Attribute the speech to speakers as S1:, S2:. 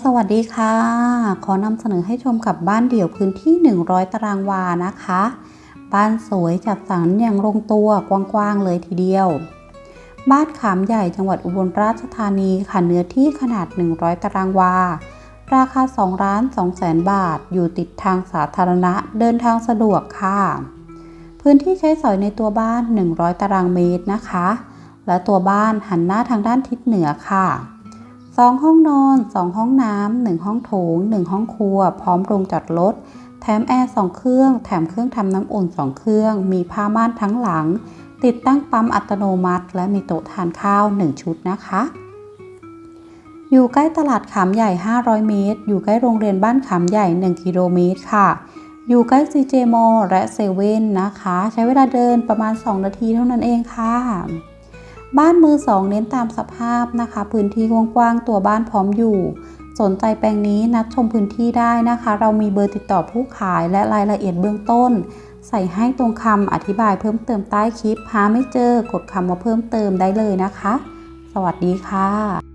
S1: สวัสดีค่ะ ขอนำเสนอให้ชมกับบ้านเดี่ยวพื้นที่ 100 ตารางวานะคะ บ้านสวยจัดสรรอย่างลงตัวกว้างๆเลยทีเดียว บ้านขามใหญ่จังหวัดอุบลราชธานีค่ะเนื้อที่ขนาด 100 ตารางวา ราคา2ล้าน2แสนบาท อยู่ติดทางสาธารณะเดินทางสะดวกค่ะ พื้นที่ใช้สอยในตัวบ้าน 100 ตารางเมตรนะคะ และตัวบ้านหันหน้าทางด้านทิศเหนือค่ะ สองห้องนอน 2 ห้องน้ำ 1 ห้องโถง 1 ห้องครัว พร้อมโรงจอดรถ แถมแอร์ 2 เครื่อง แถมเครื่องทำน้ำอุ่น 2 เครื่อง มีผ้าม่านทั้งหลัง ติดตั้งปั๊มอัตโนมัติ และมีโต๊ะทานข้าว 1 ชุดนะคะ อยู่ใกล้ตลาดขามใหญ่ 500 เมตร อยู่ใกล้โรงเรียนบ้านขามใหญ่ 1 กิโลเมตรค่ะ อยู่ใกล้ CJ m a l l และเซเว่นนะคะ ใช้เวลาเดินประมาณ 2 นาทีเท่านั้นเองค่ะ บ้านมือสองเน้นตามสภาพนะคะ พื้นที่กว้างๆตัวบ้านพร้อมอยู่ สนใจแปลงนี้นัดชมพื้นที่ได้นะคะ เรามีเบอร์ติดต่อผู้ขายและรายละเอียดเบื้องต้น ใส่ให้ตรงคำอธิบายเพิ่มเติมใต้คลิปหาไม่เจอกดคำว่าเพิ่มเติมได้เลยนะคะ สวัสดีค่ะ